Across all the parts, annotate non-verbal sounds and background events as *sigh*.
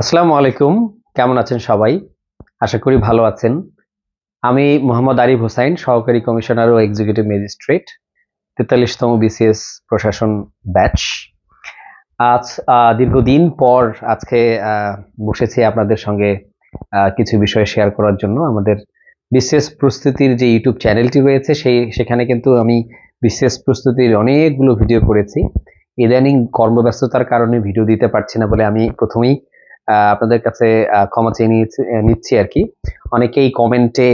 আসসালামু আলাইকুম। কেমন আছেন সবাই? আশা করি ভালো আছেন। আমি মোহাম্মদ আরিফ হোসাইন, সহকারী কমিশনার ও এক্সিকিউটিভ ম্যাজিস্ট্রেট তেতাল্লিশতম বিসিএস প্রশাসন ব্যাচ আজ দীর্ঘদিন পর আজকে বসেছি আপনাদের সঙ্গে কিছু বিষয় শেয়ার করার জন্য। আমাদের বিশেষ প্রস্তুতির যে ইউটিউব চ্যানেলটি রয়েছে, সেই, সেখানে কিন্তু আমি বিশেষ প্রস্তুতির অনেকগুলো ভিডিও করেছি। ইদানিং কর্মব্যস্ততার কারণে ভিডিও দিতে পারছি না বলে আমি প্রথমেই আপনাদের কাছে ক্ষমা চেয়ে নিচ্ছি আর কি। অনেকেই কমেন্টে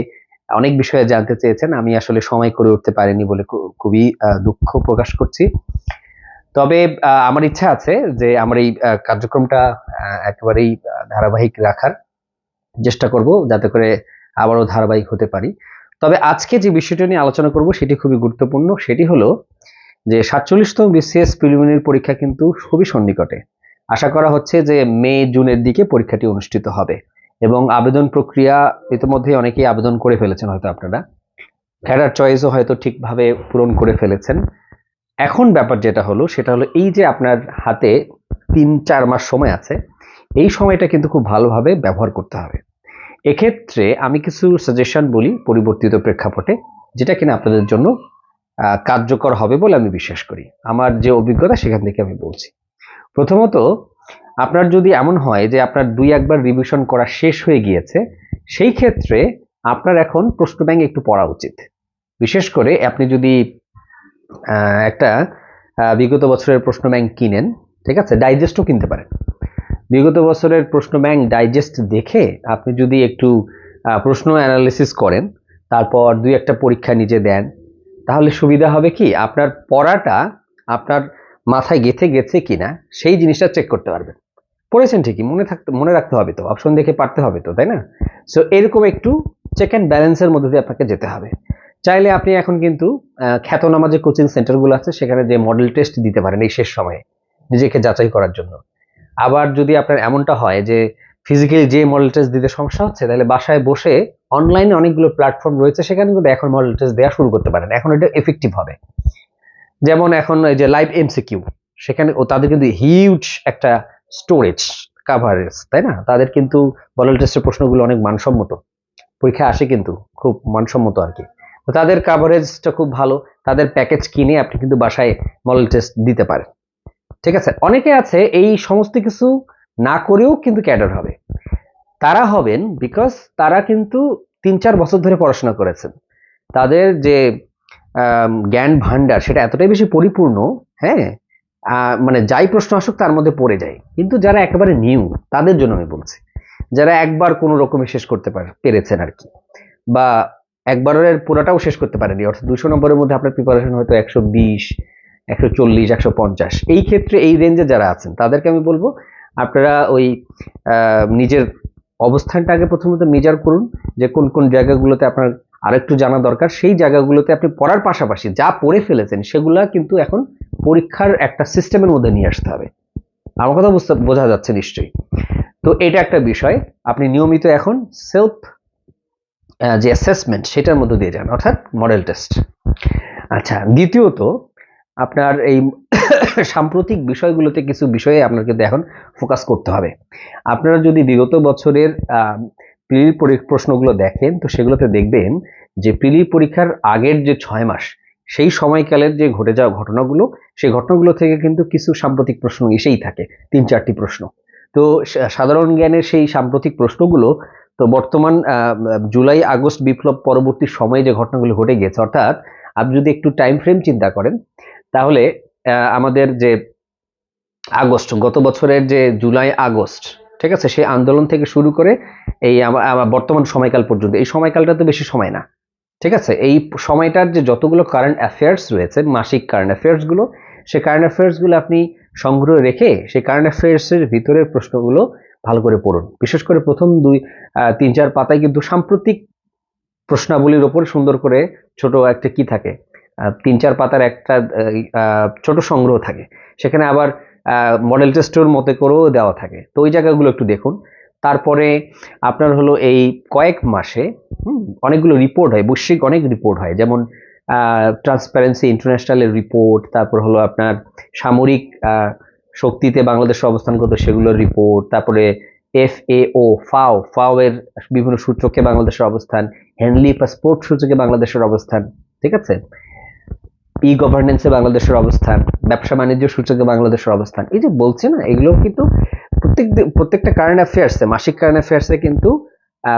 অনেক বিষয়ে জানতে চেয়েছেন, আমি আসলে সময় করে উঠতে পারিনি বলে খুবই দুঃখ প্রকাশ করছি। তবে আমার ইচ্ছা আছে যে আমার এই কার্যক্রমটা একেবারেই ধারাবাহিক রাখার চেষ্টা করব, যাতে করে আবারও ধারাবাহিক হতে পারি। তবে আজকে যে বিষয়টা নিয়ে আলোচনা করব, সেটি খুবই গুরুত্বপূর্ণ। সেটি হলো যে সাতচল্লিশতম বিসিএস প্রিলিমিনারি পরীক্ষা কিন্তু খুবই সন্নিকটে। আশা করা হচ্ছে যে মে, জুনের দিকে পরীক্ষাটি অনুষ্ঠিত হবে। এবং আবেদন প্রক্রিয়া ইতিমধ্যে অনেকেই আবেদন করে ফেলেছেন হয়তো আপনারা। ক্যাডার চয়েসও হয়তো ঠিকভাবে পূরণ করে ফেলেছেন। এখন ব্যাপার যেটা হলো, সেটা হলো এই যে আপনার হাতে তিন, চার মাস সময় আছে, এই সময়টা কিন্তু খুব ভালোভাবে ব্যবহার করতে হবে। এক্ষেত্রে আমি কিছু সাজেশন বলি পরিবর্তিত প্রেক্ষাপটে, যেটা কিনা আপনাদের জন্য কার্যকর হবে বলে আমি বিশ্বাস করি। আমার যে অভিজ্ঞতা, সেখান থেকে আমি বলছি। প্রথমত আপনার যদি এমন হয় যে আপনার দুই একবার রিভিশন করা শেষ হয়ে গিয়েছে, সেই ক্ষেত্রে আপনার এখন প্রশ্ন ব্যাংক একটু পড়া উচিত। বিশেষ করে আপনি যদি একটা বিগত বছরের প্রশ্ন ব্যাংক কিনেন, ঠিক আছে? ডাইজেস্টও কিনতে পারেন। বিগত বছরের প্রশ্ন ব্যাংক ডাইজেস্ট দেখে আপনি যদি একটু প্রশ্ন অ্যানালিসিস করেন, তারপর দুই একটা পরীক্ষা নিজে দেন, তাহলে সুবিধা হবে কি? আপনার পড়াটা আপনার মাথায় গেথে গেছে কিনা, সেই জিনিসটা চেক করতে পারবেন। পড়েছেন ঠিকই, মনে থাকতে, মনে রাখতে হবে তো অপশন দেখে পারতে হবে তো, তাই না? সো এরকম একটু চেক অ্যান্ড ব্যালেন্সের মধ্যে দিয়ে আপনাকে যেতে হবে। চাইলে আপনি এখন কিন্তু খ্যাতনামা যে কোচিং সেন্টারগুলো আছে, সেখানে যে মডেল টেস্ট দিতে পারেন এই শেষ সময়ে, নিজেকে যাচাই করার জন্য। আবার যদি আপনার এমনটা হয় যে ফিজিক্যালি যে মডেল টেস্ট দিতে সমস্যা হচ্ছে, তাহলে বাসায় বসে অনলাইনে অনেকগুলো প্ল্যাটফর্ম রয়েছে, সেখানে কিন্তু এখন মডেল টেস্ট দেওয়া শুরু করতে পারেন। এখন এটা এফেক্টিভ হবে। যেমন এখন এই যে লাইভ এমসিকিউ সেখানে ও তাদের কিন্তু হিউজ একটা স্টোরেজ কাভারেজ তাই না? তাদের কিন্তু মডেল টেস্টের প্রশ্নগুলো অনেক মানসম্মত। পরীক্ষা আসে কিন্তু, খুব মানসম্মত আর কি। তো তাদের কাভারেজটা খুব ভালো, তাদের প্যাকেজ কিনে আপনি কিন্তু বাসায় মডেল টেস্ট দিতে পারেন। ঠিক আছে? অনেকে আছে, এই সমস্ত কিছু না করেও কিন্তু ক্যাডার হবে। তারা হবেন বিকজ তারা কিন্তু তিন চার বছর ধরে পড়াশোনা করেছেন। তাদের যে জ্ঞান ভান্ডার সেটা এতটাই বেশি পরিপূর্ণ হ্যাঁ? মানে যাই প্রশ্ন আসুক, তার মধ্যে পড়ে যায়। কিন্তু যারা একেবারে নিউ তাদের জন্য আমি বলছি, যারা একবার কোনো রকমে শেষ করতে পারে- পেরেছেন আর কি, বা একবারের পুরোটাও শেষ করতে পারেনি অর্থাৎ দুশো নম্বরের মধ্যে আপনার প্রিপারেশন হয়তো একশো বিশ, একশো চল্লিশ, একশো পঞ্চাশ, এই ক্ষেত্রে এই রেঞ্জে যারা আছেন, তাদেরকে আমি বলব, আপনারা ওই নিজের অবস্থানটা আগে প্রথমত মেজার করুন, যে কোন কোন জায়গাগুলোতে আপনার আরেকটু জানা দরকার, সেই জায়গাগুলোতে আপনি পড়ার পাশাপাশি যা পড়ে ফেলেছেন সেগুলা কিন্তু এখন পরীক্ষার একটা সিস্টেমের মধ্যে নিয়ে আসতে হবে। আমার কথা বুঝতে, বোঝা যাচ্ছে নিশ্চয়ই। তো এটা একটা বিষয়, আপনি নিয়মিত এখন সেলফ যে অ্যাসেসমেন্ট সেটার মধ্যে দিয়ে যান, অর্থাৎ মডেল টেস্ট আচ্ছা দ্বিতীয়ত, আপনার এই *coughs* সাম্প্রতিক বিষয়গুলোতে কিছু বিষয়ে আপনার কিন্তু এখন ফোকাস করতে হবে। আপনারা যদি বিগত বছরের প্রিলি প্রশ্নগুলো দেখেন, তো সেগুলোতে দেখবেন যে প্রিলি পরীক্ষার আগের যে ছয় মাস, সেই সময়কালের যে ঘটে যাওয়া ঘটনাগুলো, সেই ঘটনাগুলো থেকে কিন্তু কিছু সাম্প্রতিক প্রশ্ন এসেই থাকে, তিন চারটি প্রশ্ন। তো সাধারণ জ্ঞানের সেই সাম্প্রতিক প্রশ্নগুলো, তো বর্তমান জুলাই, আগস্ট বিপ্লব পরবর্তী সময়ে যে ঘটনাগুলো ঘটে গেছে, অর্থাৎ আপনি যদি একটু টাইম ফ্রেম চিন্তা করেন, তাহলে আমাদের যে আগস্ট, গত বছরের যে জুলাই, আগস্ট ঠিক আছে? সেই আন্দোলন থেকে শুরু করে এই বর্তমান সময়কাল পর্যন্ত। এই সময়কালটা তো বেশি সময় না। ঠিক আছে? এই সময়টার যে যতগুলো কারেন্ট অ্যাফেয়ার্স রয়েছে, মাসিক কারেন্ট অ্যাফেয়ার্সগুলো সেই কারেন্ট অ্যাফেয়ার্সগুলো আপনি সংগ্রহ রেখে সেই কারেন্ট অ্যাফেয়ার্সের ভিতরের প্রশ্নগুলো ভালো করে পড়ুন। বিশেষ করে প্রথম দুই তিন, চার পাতায় কিন্তু সাম্প্রতিক প্রশ্নাবলীর ওপর সুন্দর করে ছোট একটা কি থাকে? তিন, চার পাতার একটা ছোট সংগ্রহ থাকে। সেখানে আবার মডেল টেস্টের মতে করেও দেওয়া থাকে। তো ওই জায়গাগুলো একটু দেখুন। তারপরে আপনার হলো এই কয়েক মাসে অনেকগুলো রিপোর্ট হয়, বৈশ্বিক অনেক রিপোর্ট হয়। যেমন ট্রান্সপারেন্সি ইন্টারন্যাশনালের রিপোর্ট তারপর হলো আপনার সামরিক শক্তিতে বাংলাদেশের অবস্থানগত সেগুলোর রিপোর্ট তারপরে এফ এ ও ফাও ফাও এর বিভিন্ন সূচকে বাংলাদেশের অবস্থান হেনলি পাসপোর্ট সূচকে বাংলাদেশের অবস্থান, ঠিক আছে? ই গভর্নেন্সে বাংলাদেশের অবস্থান, ব্যবসা বাণিজ্য সূচকে বাংলাদেশের অবস্থান, এই যে বলছে না, এগুলো কিন্তু প্রত্যেক প্রত্যেকটা কারেন্ট অ্যাফেয়ার্সে মাসিক কারেন্ট অ্যাফেয়ার্সে কিন্তু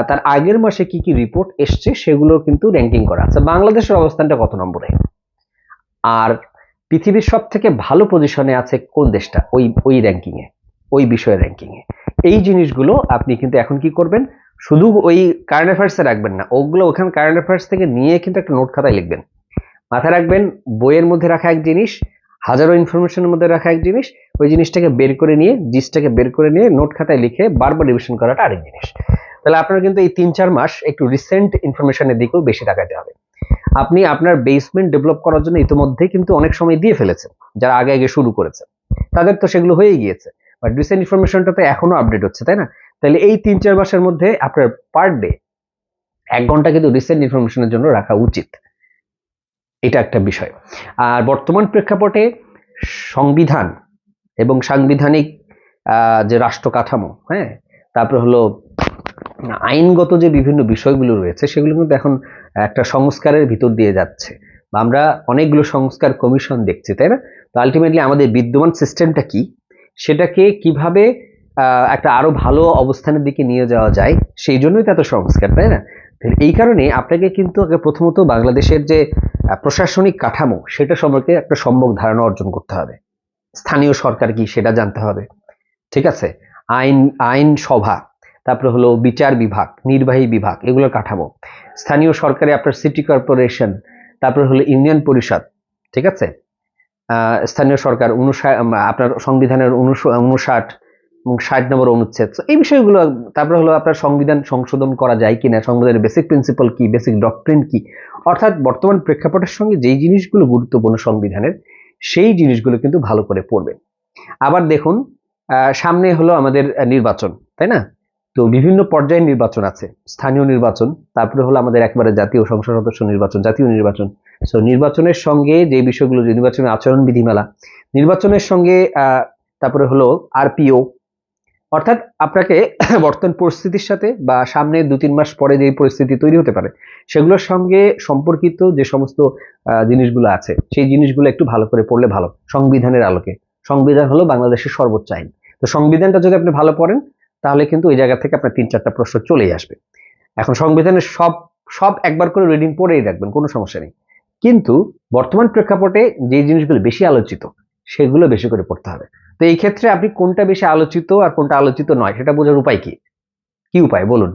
তার আগের মাসে কি কি রিপোর্ট এসছে সেগুলো কিন্তু র্যাঙ্কিং করা আছে। বাংলাদেশের অবস্থানটা কত নম্বরে? আর পৃথিবীর সব থেকে ভালো পজিশনে আছে কোন দেশটা? ওই ওই র্যাঙ্কিংয়ে ওই বিষয়ের র্যাঙ্কিংয়ে এই জিনিসগুলো আপনি কিন্তু এখন কি করবেন? শুধু ওই কারেন্ট অ্যাফেয়ার্সে রাখবেন না, ওগুলো ওখানে কারেন্ট অ্যাফেয়ার্স থেকে নিয়ে কিন্তু একটা নোট খাতায় লিখবেন। মাথায় রাখবেন, বইয়ের মধ্যে রাখা এক জিনিস, হাজারো ইনফরমেশনের মধ্যে রাখা এক জিনিস, ওই জিনিসটাকে বের করে নিয়ে, জিনিসটাকে বের করে নিয়ে নোট খাতায় লিখে বারবার রিভিশন করাটা আরেক জিনিস। তাহলে আপনার কিন্তু এই তিন চার মাস একটু রিসেন্ট ইনফরমেশনের দিকেও বেশি তাকাতে হবে। আপনি আপনার বেসমেন্ট ডেভেলপ করার জন্য ইতিমধ্যে কিন্তু অনেক সময় দিয়ে ফেলেছেন, যারা আগে আগে শুরু করেছে। তাদের তো সেগুলো হয়ে গিয়েছে বাট রিসেন্ট ইনফরমেশনটা তো এখনও আপডেট হচ্ছে, তাই না? তাহলে এই তিন চার মাসের মধ্যে আপনার পার ডে এক ঘণ্টা কিন্তু রিসেন্ট ইনফরমেশনের জন্য রাখা উচিত। এটা একটা বিষয়। আর বর্তমান প্রেক্ষাপটে সংবিধান এবং সাংবিধানিক যে রাষ্ট্র কাঠামো হ্যাঁ তারপর হলো আইনগত যে বিভিন্ন বিষয়গুলো রয়েছে, সেগুলো কিন্তু এখন একটা সংস্কারের ভিতর দিয়ে যাচ্ছে। আমরা অনেকগুলো সংস্কার কমিশন দেখছি, তাই না? তো আলটিমেটলি আমাদের বিদ্যমান সিস্টেমটা কি? সেটাকে কীভাবে একটা আরও ভালো অবস্থানের দিকে নিয়ে যাওয়া যায়, সেই জন্যই তো এত সংস্কার, তাই না? এই কারণে আপনাকে কিন্তু প্রথমত বাংলাদেশের যে প্রশাসনিক কাঠামো, সেটা সম্পর্কে একটা সম্যক ধারণা অর্জন করতে হবে। স্থানীয় সরকার কি সেটা জানতে হবে। ঠিক আছে? আইন আইন সভা, তারপরে হলো বিচার বিভাগ, নির্বাহী বিভাগ, এগুলোর কাঠামো। স্থানীয় সরকারে আপনার সিটি কর্পোরেশন তারপরে হলো ইউনিয়ন পরিষদ, ঠিক আছে? স্থানীয় সরকার আপনার সংবিধানের উনষ- উনষাট এবং ষাট নম্বর অনুচ্ছেদ। এই বিষয়গুলো, তারপরে হলো আপনার সংবিধান সংশোধন করা যায় কিনা, সংবিধানের বেসিক প্রিন্সিপাল কি বেসিক ডক্ট্রিন কি? অর্থাৎ বর্তমান প্রেক্ষাপটের সঙ্গে যেই জিনিসগুলো গুরুত্বপূর্ণ সংবিধানের, সেই জিনিসগুলো কিন্তু ভালো করে পড়বেন। আবার দেখুন সামনে হলো আমাদের নির্বাচন, তাই না? তো বিভিন্ন পর্যায়ে নির্বাচন আছে, স্থানীয় নির্বাচন, তারপরে হলো আমাদের একবারে জাতীয় সংসদ সদস্য নির্বাচন, জাতীয় নির্বাচন। সো নির্বাচনের সঙ্গে যে বিষয়গুলো, যে নির্বাচনের আচরণ বিধিমালা, নির্বাচনের সঙ্গে তারপরে হলো আরপিও অর্থাৎ আপনাকে *coughs* বর্তমান পরিস্থিতির সাথে বা সামনে দু তিন মাস পরে যে পরিস্থিতি তৈরি হতে পারে, সেগুলোর সঙ্গে সম্পর্কিত যে সমস্ত জিনিসগুলো আছে, সেই জিনিসগুলো একটু ভালো করে পড়লে ভালো। সংবিধানের আলোকে। সংবিধান হলো বাংলাদেশের সর্বোচ্চ আইন। তো সংবিধানটা যদি আপনি ভালো পড়েন, তাহলে কিন্তু ওই জায়গা থেকে আপনার তিন চারটা প্রশ্ন চলেই আসবে। এখন সংবিধানের সব সব একবার করে রিডিং পড়েই রাখবেন কোনো সমস্যা নেই। কিন্তু বর্তমান প্রেক্ষাপটে যে জিনিসগুলো বেশি আলোচিত, সেগুলো বেশি করে পড়তে হবে। তো এই ক্ষেত্রে আপনি কোনটা বেশি আলোচিত আর কোনটা আলোচিত নয়? সেটা বোঝার উপায় কি? কি উপায়? বলুন।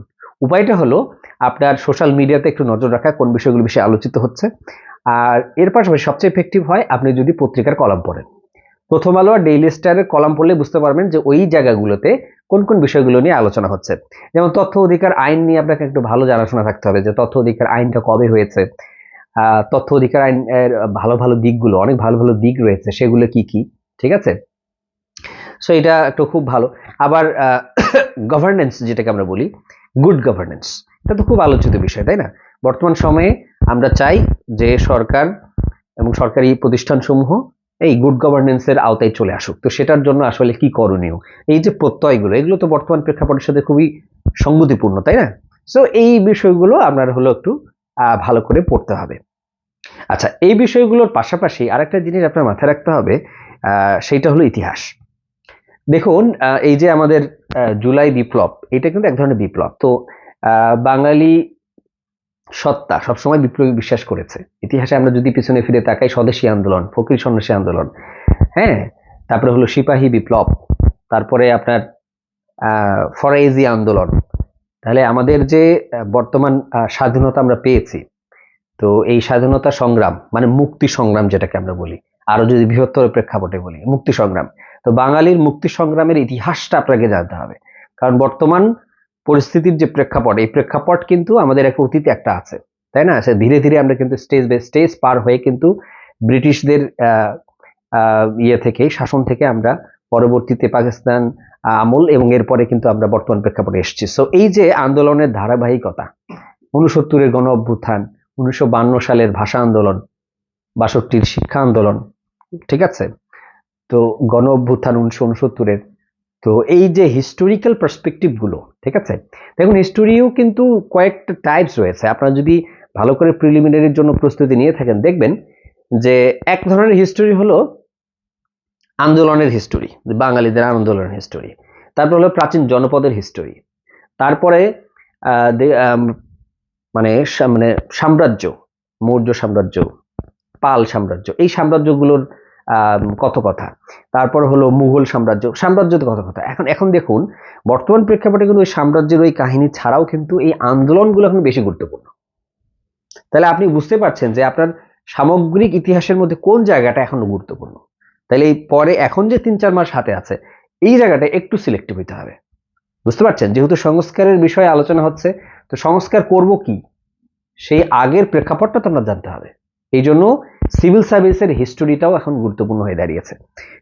উপায়টা হলো আপনার সোশ্যাল মিডিয়াতে একটু নজর রাখা কোন বিষয়গুলো বেশি আলোচিত হচ্ছে। আর এর পাশাপাশি সবচেয়ে ইফেক্টিভ হয় আপনি যদি পত্রিকার কলাম পড়েন। প্রথম আলো আর ডেইলি স্টারের কলাম পড়লে বুঝতে পারবেন যে ওই জায়গাগুলোতে কোন কোন বিষয়গুলো নিয়ে আলোচনা হচ্ছে। যেমন তথ্য অধিকার আইন নিয়ে আপনাকে একটু ভালো জানাশোনা থাকতে হবে যে তথ্য অধিকার আইনটা কবে হয়েছে? তথ্য অধিকার আইন ভালো ভালো দিকগুলো, অনেক ভালো ভালো দিক রয়েছে, সেগুলো কি কি? ঠিক আছে? সো এটা একটু খুব ভালো। আবার গভর্নেন্স *coughs* যেটাকে আমরা বলি গুড গভর্নেন্স এটা তো খুব আলোচিত বিষয়, তাই না? বর্তমান সময়ে আমরা চাই যে সরকার এবং সরকারি প্রতিষ্ঠানসমূহ এই গুড গভর্নেন্সের আওতায় চলে আসুক। তো সেটার জন্য আসলে কি করণীয়? এই যে প্রত্যয়গুলো, এগুলো তো বর্তমান প্রেক্ষাপটের সাথে খুবই সঙ্গতিপূর্ণ তাই না? সো এই বিষয়গুলো আপনার হলো একটু ভালো করে পড়তে হবে। আচ্ছা এই বিষয়গুলোর পাশাপাশি আরেকটা জিনিস আপনার মাথায় রাখতে হবে সেইটা হলো ইতিহাস। দেখুন এই যে আমাদের জুলাই বিপ্লব, এটা কিন্তু এক ধরনের বিপ্লব। তো বাঙালি সত্তা সবসময় বিপ্লবী বিশ্বাস করেছে। ইতিহাসে আমরা যদি পিছনে ফিরে তাকাই, স্বদেশী আন্দোলন, ফকির সন্ন্যাসী আন্দোলন হ্যাঁ? তারপরে হলো সিপাহী বিপ্লব, তারপরে আপনার ফরাইজি আন্দোলন। তাহলে আমাদের যে বর্তমান স্বাধীনতা আমরা পেয়েছি, তো এই স্বাধীনতা সংগ্রাম মানে মুক্তি সংগ্রাম যেটাকে আমরা বলি আরও যদি বৃহত্তর প্রেক্ষাপটে বলি, মুক্তি সংগ্রাম তো বাঙালির মুক্তি সংগ্রামের ইতিহাসটা আপনাকে জানতে হবে। কারণ বর্তমান পরিস্থিতির যে প্রেক্ষাপট, এই প্রেক্ষাপট কিন্তু আমাদের একটা অতীত একটা আছে, তাই না? সে ধীরে ধীরে আমরা কিন্তু স্টেজ বাই স্টেজ পার হয়ে কিন্তু ব্রিটিশদের ইয়ে থেকে শাসন থেকে আমরা পরবর্তীতে পাকিস্তান আমল এবং এরপরে কিন্তু আমরা বর্তমান প্রেক্ষাপটে এসেছি। সো এই যে আন্দোলনের ধারাবাহিকতা উনসত্তরের গণ অভ্যুত্থান উনিশশো সালের ভাষা আন্দোলন, বাষট্টির শিক্ষা আন্দোলন, ঠিক আছে? তো গণ অভ্যুত্থান উনিশশো উনসত্তরের। তো এই যে হিস্টোরিক্যাল পার্সপেক্টিভগুলো ঠিক আছে? দেখুন হিস্টোরিও কিন্তু কয়েকটা টাইপস রয়েছে। আপনারা যদি ভালো করে প্রিলিমিনারির জন্য প্রস্তুতি নিয়ে থাকেন, দেখবেন যে এক ধরনের হিস্টোরি হলো আন্দোলনের হিস্টোরি বাঙালিদের আন্দোলনের হিস্টোরি তারপর হলো প্রাচীন জনপদের হিস্টোরি তারপরে মানে মানে সাম্রাজ্য, মৌর্য সাম্রাজ্য, পাল সাম্রাজ্য। এই সাম্রাজ্যগুলোর কত তারপর হলো মুঘল সাম্রাজ্য। সাম্রাজ্য তো কত কথা। এখন এখন দেখুন, বর্তমান প্রেক্ষাপটে কিন্তু ওই সাম্রাজ্যের ওই কাহিনী ছাড়াও কিন্তু এই আন্দোলনগুলো এখন বেশি গুরুত্বপূর্ণ। তাহলে আপনি বুঝতে পারছেন যে আপনার সামগ্রিক ইতিহাসের মধ্যে কোন জায়গাটা এখন গুরুত্বপূর্ণ? তাহলে এই পরে, এখন যে তিন চার মাস হাতে আছে, এই জায়গাটা একটু সিলেক্টিভ হইতে হবে। বুঝতে পারছেন? যেহেতু সংস্কারের বিষয়ে আলোচনা হচ্ছে, তো সংস্কার করব কি? সেই আগের প্রেক্ষাপটটা তো আপনার জানতে হবে। এই জন্য সিভিল সার্ভিসের হিস্টোরিটাও এখন গুরুত্বপূর্ণ হয়ে দাঁড়িয়েছে।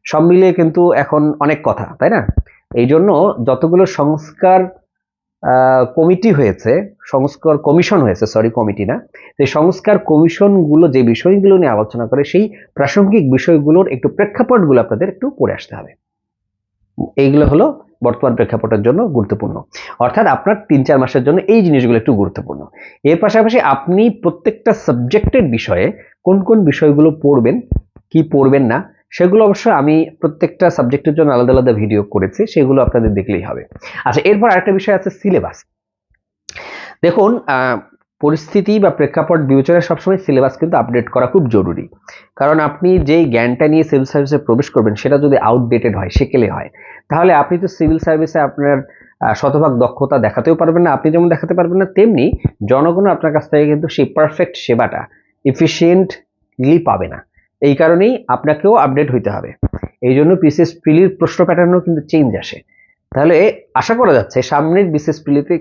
সব মিলিয়ে কিন্তু এখন অনেক কথা, তাই না? এই জন্য যতগুলো সংস্কার কমিটি হয়েছে, সংস্কার কমিশন হয়েছে, সরি, কমিটি না, সেই সংস্কার কমিশনগুলো যে বিষয়গুলো নিয়ে আলোচনা করে, সেই প্রাসঙ্গিক বিষয়গুলোর একটু প্রেক্ষাপটগুলো আপনাদের একটু পড়ে আসতে হবে। এইগুলো হলো বর্তমান প্রেক্ষাপটের জন্য গুরুত্বপূর্ণ। অর্থাৎ আপনার তিন চার মাসের জন্য এই জিনিসগুলো একটু গুরুত্বপূর্ণ। এর পাশাপাশি আপনি প্রত্যেকটা সাবজেক্টের বিষয়ে কোন কোন বিষয়গুলো পড়বেন, কি পড়বেন না, সেগুলো অবশ্য আমি প্রত্যেকটা সাবজেক্টের জন্য আলাদা আলাদা ভিডিও করেছি, সেগুলো আপনাদের দেখলেই হবে। আচ্ছা এরপর আরেকটা বিষয় আছে সিলেবাস দেখুন পরিস্থিতি বা প্রেক্ষাপট বিবেচনায় সবসময় সিলেবাস কিন্তু আপডেট করা খুব জরুরি। কারণ আপনি যেই জ্ঞানটা নিয়ে সিভিল সার্ভিসে প্রবেশ করবেন, সেটা যদি আউটডেটেড হয়, সেকেলে হয়, তাহলে আপনি তো সিভিল সার্ভিসে আপনার শতভাগ দক্ষতা দেখাতেও পারবেন না, আপনি যেমন দেখাতে পারবেন না, তেমনি জনগণ আপনার কাছ থেকে কিন্তু সেই পারফেক্ট সেবাটা এফিসিয়েন্টলি পাবে না। এই কারণেই আপনাকেও আপডেট হইতে হবে। এই জন্য বিসিএস প্রিলির প্রশ্ন প্যাটার্নও কিন্তু চেঞ্জ আসে। তাহলে আশা করা যাচ্ছে সামনের বিসিএস প্রিলিতে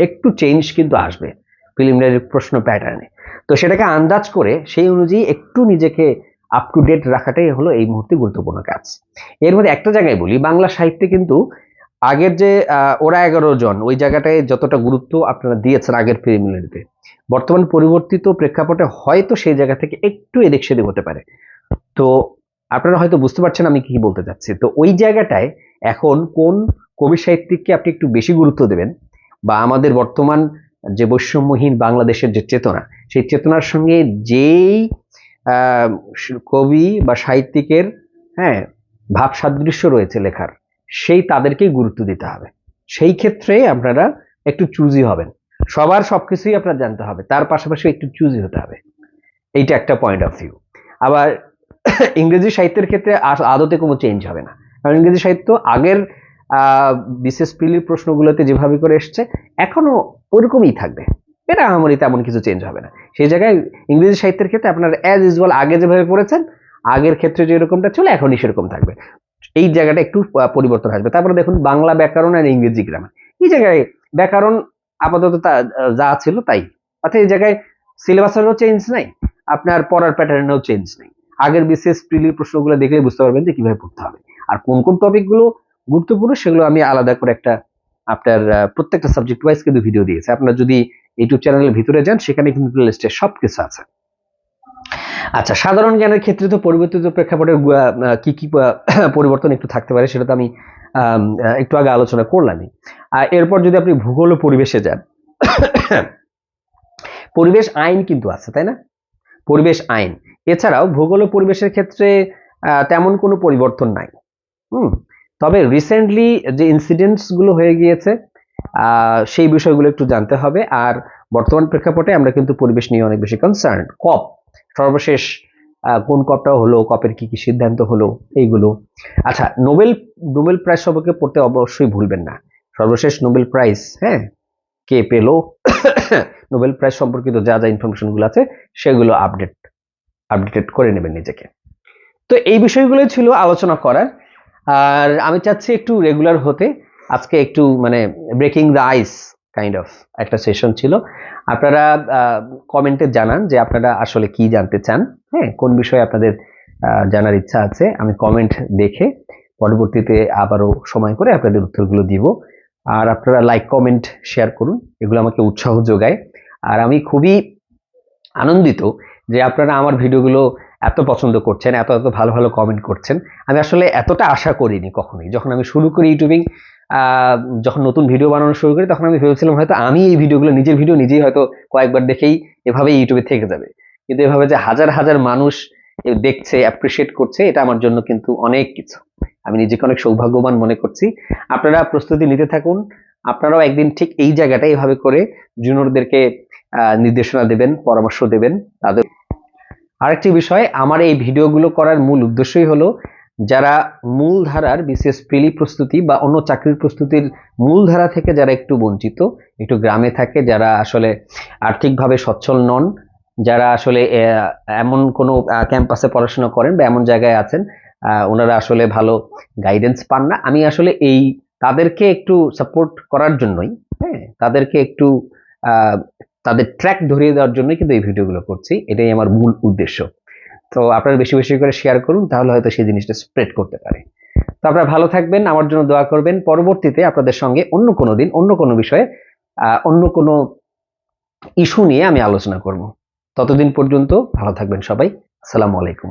একটু চেঞ্জ কিন্তু আসবে প্রিলিমিনারি প্রশ্ন প্যাটার্নে তো সেটাকে আন্দাজ করে সেই অনুযায়ী একটু নিজেকে আপ টু ডেট রাখাটাই হলো এই মুহূর্তে গুরুত্বপূর্ণ কাজ। এর মধ্যে একটা জায়গায় বলি, বাংলা সাহিত্যে কিন্তু আগের যে ওরা এগারো জন, ওই জায়গাটায় যতটা গুরুত্ব আপনারা দিয়েছেন আগের প্রিলিমিনারিতে বর্তমান পরিবর্তিত প্রেক্ষাপটে হয়তো সেই জায়গা থেকে একটু এদিক সেদিক হতে পারে। তো আপনারা হয়তো বুঝতে পারছেন আমি কি বলতে চাচ্ছি। তো ওই জায়গাটায় এখন কোন কবি সাহিত্যিককে আপনি একটু বেশি গুরুত্ব দেবেন বা আমাদের বর্তমান যে বৈষম্যহীন বাংলাদেশের যে চেতনা, সেই চেতনার সঙ্গে যেই কবি বা সাহিত্যিকের হ্যাঁ ভাব সাদৃশ্য রয়েছে লেখার, সেই তাদেরকেই গুরুত্ব দিতে হবে। সেই ক্ষেত্রে আপনারা একটু চুজি হবেন। সবার সবকিছুই আপনার জানতে হবে। তার পাশাপাশি একটু চুজি হতে হবে। এইটা একটা পয়েন্ট অফ ভিউ আবার *coughs* ইংরেজি সাহিত্যের ক্ষেত্রে আদতে কোনো চেঞ্জ হবে না। কারণ ইংরেজি সাহিত্য আগের বিশেষ পিলির প্রশ্নগুলোতে যেভাবে করে এসছে এখনও ওরকমই থাকবে। এটা আমারই তেমন কিছু চেঞ্জ হবে না। সেই জায়গায় ইংরেজি সাহিত্যের ক্ষেত্রে আপনার অ্যাজ ইউজুয়াল আগে যেভাবে পড়েছেন আগের ক্ষেত্রে যেরকমটা ছিল, এখনই সেরকম থাকবে। এই জায়গাটা একটু পরিবর্তন আসবে। তারপরে দেখুন বাংলা ব্যাকরণ আর ইংরেজি গ্রামার এই জায়গায় ব্যাকরণ আপাতত তা- যা ছিল তাই। অর্থাৎ এই জায়গায় সিলেবাসেরও চেঞ্জ নাই, আপনার পড়ার প্যাটার্নেও চেঞ্জ নেই। আগের বিশেষ প্রিলির প্রশ্নগুলো দেখলেই বুঝতে পারবেন যে কীভাবে পড়তে হবে। আর কোন কোন টপিকগুলো গুরুত্বপূর্ণ সেগুলো আমি আলাদা করে একটা আপনার প্রত্যেকটা সাবজেক্ট ওয়াইজ কিন্তু ভিডিও দিয়েছে। আপনার যদি ইউটিউব চ্যানেলের ভিতরে যান, সেখানে কিন্তু প্লেলিস্টে সব কিছু আছে। আচ্ছা সাধারণ জ্ঞানের ক্ষেত্রে তো পরিবর্তিত প্রেক্ষাপটের কি কি *coughs* পরিবর্তন একটু থাকতে পারে সেটা তো আমি একটু আগে আলোচনা করলামই। আর এরপর যদি আপনি ভূগোল পরিবেশে যান, পরিবেশ আইন কিন্তু আছে, তাই না? পরিবেশ আইন। এছাড়াও ভূগোল পরিবেশের ক্ষেত্রে তেমন কোনো পরিবর্তন নাই। হুম? তবে রিসেন্টলি যে ইনসিডেন্টসগুলো হয়ে গিয়েছে সেই বিষয়গুলো একটু জানতে হবে। আর বর্তমান প্রেক্ষাপটে আমরা কিন্তু পরিবেশ নিয়ে অনেক বেশি কনসার্ন কপ সর্বশেষ কোন কপটা হলো, কপের কি কি সিদ্ধান্ত হলো, এইগুলো। আচ্ছা নোবেল নোবেল প্রাইজ সম্পর্কে পড়তে অবশ্যই ভুলবেন না। সর্বশেষ নোবেল প্রাইজ হ্যাঁ? কে পেল? *coughs* নোবেল প্রাইজ সম্পর্কিত যা যা ইনফরমেশনগুলো আছে, সেগুলো আপডেট, আপডেটেড করে নেবেন নিজেকে। তো এই বিষয়গুলো ছিল আলোচনা করার। আর আমি চাচ্ছি একটু রেগুলার হতে, আজকে একটু মানে breaking the ice kind of একটা সেশন ছিল। আপনারা কমেন্টে জানান যে আপনারা আসলে কি জানতে চান। হ্যাঁ কোন বিষয়ে আপনাদের জানার ইচ্ছা আছে, আমি কমেন্ট দেখে পরবর্তীতে আবারও সময় করে আপনাদের উত্তরগুলো দিব। আর আপনারা লাইক কমেন্ট শেয়ার করুন, এগুলো আমাকে উৎসাহ যোগায়। আর আমি খুবই আনন্দিত যে আপনারা আমার ভিডিওগুলো এত পছন্দ করছেন, এত এত ভালো ভালো কমেন্ট করছেন। আমি আসলে এতটা আশা করিনি কখনোই। যখন আমি শুরু করি ইউটিউবিং যখন নতুন ভিডিও বানানো শুরু করি, তখন আমি ভেবেছিলাম হয়তো আমি এই ভিডিওগুলো নিজের ভিডিও নিজেই হয়তো কয়েকবার দেখেই এভাবে ইউটিউবে থেকে যাবে। কিন্তু এভাবে যে হাজার হাজার মানুষ দেখছে অ্যাপ্রিসিয়েট করছে, এটা আমার জন্য কিন্তু অনেক কিছু। আমি নিজেকে অনেক সৌভাগ্যবান মনে করছি। আপনারা প্রস্তুতি নিতে থাকুন। আপনারাও একদিন ঠিক এই জায়গাটা এভাবে করে জুনিয়রদেরকে নির্দেশনা দেবেন, পরামর্শ দেবেন। তাদের আরেকটি বিষয়, আমার এই ভিডিওগুলো করার মূল উদ্দেশ্যই হলো যারা মূলধারার বিশেষ প্রিলি প্রস্তুতি বা অন্য চাকরির প্রস্তুতির মূলধারা থেকে যারা একটু বঞ্চিত, একটু গ্রামে থাকে, যারা আসলে আর্থিকভাবে সচ্ছল নন, যারা আসলে এমন কোনো ক্যাম্পাসে পড়াশোনা করেন বা এমন জায়গায় আছেন ওনারা আসলে ভালো গাইডেন্স পান না। আমি আসলে এই, তাদেরকে একটু সাপোর্ট করার জন্যই হ্যাঁ তাদেরকে একটু তাদের ট্র্যাক ধরিয়ে দেওয়ার জন্যই কিন্তু এই ভিডিওগুলো করছি। এটাই আমার মূল উদ্দেশ্য। তো আপনারা বেশি বেশি করে শেয়ার করুন, তাহলে হয়তো সেই জিনিসটা স্প্রেড করতে পারে। তো আপনারা ভালো থাকবেন, আমার জন্য দোয়া করবেন। পরবর্তীতে আপনাদের সঙ্গে অন্য কোনো দিন, অন্য কোনো বিষয়ে অন্য কোনো ইস্যু নিয়ে আমি আলোচনা করব। ততদিন পর্যন্ত ভালো থাকবেন সবাই। আসসালামু আলাইকুম।